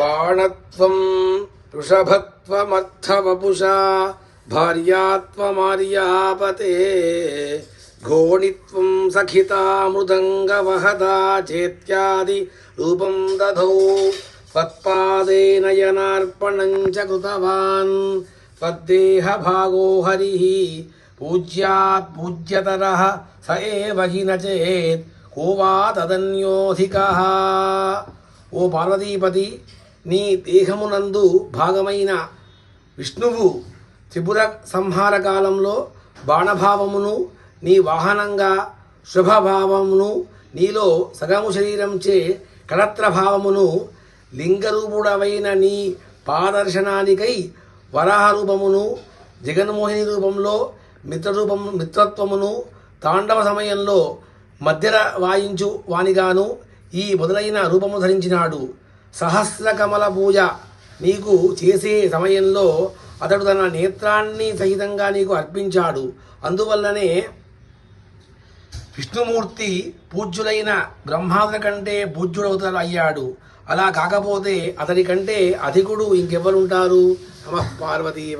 బాణత్వం వృషభత్వమర్థవపుషా భార్యాత్వమార్యాపతే ఘోణిత్వం సఖితా మృదంగవహదా చేత్యాది రూపం దధౌ त्वत्पादे नयनार्पणं च कृतवान् त्वद्देहभागो हरिः पूज्यात् पूज्यतरः स एव हि न चेत् को वा తదన్యోధికः ఓ పార్వతీపతి నీ దేహమునందు భాగమైన విష్ణువు త్రిపుర సంహార కాలంలో బాణభావమును నీ వాహనంగా శుభభావమును నీలో సగము శరీరంచే కళత్రభావమును లింగరూపుడవైన నీ పాదర్శనానికై వరాహ రూపమును జగన్మోహిని రూపంలో మిత్రరూపము మిత్రత్వమును తాండవ సమయంలో మధ్యర వాయించు వానిగాను ఈ మొదలైన రూపము ధరించినాడు. సహస్ర కమల పూజ. నీకు చేసే సమయంలో అతడు తన నేత్రాన్ని సహితంగా నీకు అర్పించాడు. అందువల్లనే విష్ణుమూర్తి పూజ్యులైన బ్రహ్మాదుల కంటే పూజ్యుడవుతాడు అయ్యాడు. అలా కాకపోతే అతడి కంటే అధికుడు ఇంకెవరుంటారు? నమ పార్వతీ